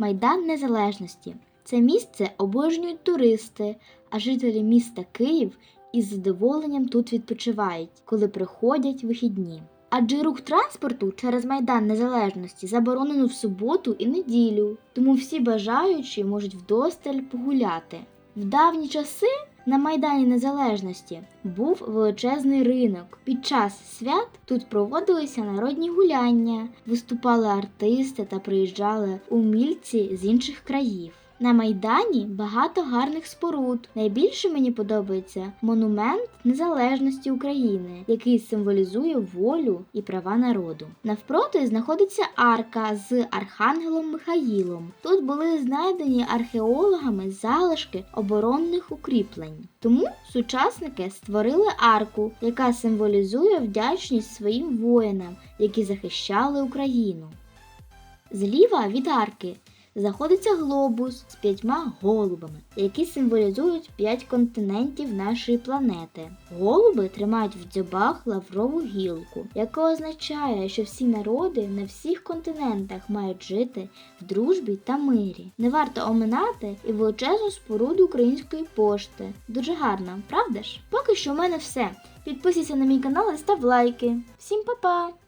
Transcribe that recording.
Майдан Незалежності. Це місце обожнюють туристи, а жителі міста Київ із задоволенням тут відпочивають, коли приходять вихідні. Адже рух транспорту через Майдан Незалежності заборонено в суботу і неділю, тому всі бажаючі можуть вдосталь погуляти. В давні часи на Майдані Незалежності був величезний ринок. Під час свят тут проводилися народні гуляння, виступали артисти та приїжджали умільці з інших країв. На Майдані багато гарних споруд. Найбільше мені подобається монумент незалежності України, який символізує волю і права народу. Навпроти знаходиться арка з архангелом Михаїлом. Тут були знайдені археологами залишки оборонних укріплень. Тому сучасники створили арку, яка символізує вдячність своїм воїнам, які захищали Україну. Зліва від арки знаходиться глобус з п'ятьма голубами, які символізують п'ять континентів нашої планети. Голуби тримають в дзьобах лаврову гілку, яка означає, що всі народи на всіх континентах мають жити в дружбі та мирі. Не варто оминати і величезну споруду української пошти. Дуже гарно, правда ж? Поки що в мене все. Підписуйся на мій канал і став лайки. Всім па-па!